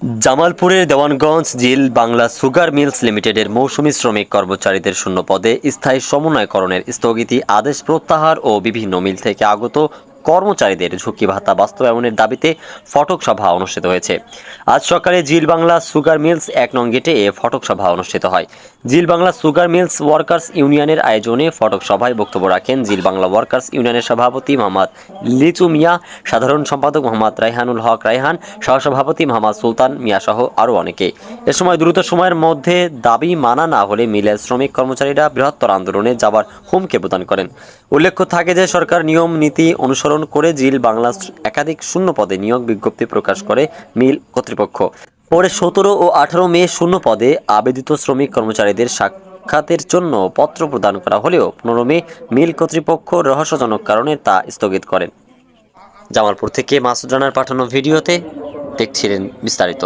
জামালপুরের Dewanganj Zeal Bangla sugar mills লিমিটেডের মৌসুমী শ্রমিক কর্মচারীদের শূন্য পদে স্থায়ী সমন্বয়করণের স্থগিতি আদেশ প্রত্যাহার ও বিভিন্ন মিল থেকে আগত কর্মচারীদের ঝুঁকি ভাতা বাস্তবায়নের দাবিতে ফটক সভা অনুষ্ঠিত হয়েছে। আজ সকালে জিল বাংলা সুগার মিলস এক নং গেটে এ ফটক সভা অনুষ্ঠিত হয়। Zeal Bangla sugar mills workers ইউনিয়নের আয়োজনে ফটক সভায় বক্তব্য রাখেন জিল বাংলা ওয়ার্কার্স ইউনিয়নের সভাপতি মোহাম্মদ লিচু মিয়া, সাধারণ সম্পাদক মোহাম্মদ রাইহানুল হক রাইহান, সহসভাপতি মোহাম্মদ সুলতান মিয়া সহ আরও অনেকে। এ সময় দ্রুত সময়ের মধ্যে দাবি মানা না হলে মিলের শ্রমিক কর্মচারীরা বৃহত্তর আন্দোলনে যাবার হুমকি প্রদান করেন। উল্লেখ্য থাকে যে সরকার নিয়ম, নীতি অনুসরণ করে জিল বাংলা একাধিক শূন্য পদে নিয়োগ বিজ্ঞপ্তি প্রকাশ করে মিল কর্তৃপক্ষ। পরে সতেরো ও আঠারো মে শূন্য পদে আবেদিত শ্রমিক কর্মচারীদের সাক্ষাতের জন্য পত্র প্রদান করা হলেও পনেরো মে মিল কর্তৃপক্ষ রহস্যজনক কারণে তা স্থগিত করেন। জামালপুর থেকে মাসুদ রানার পাঠানো ভিডিওতে দেখছিলেন বিস্তারিত।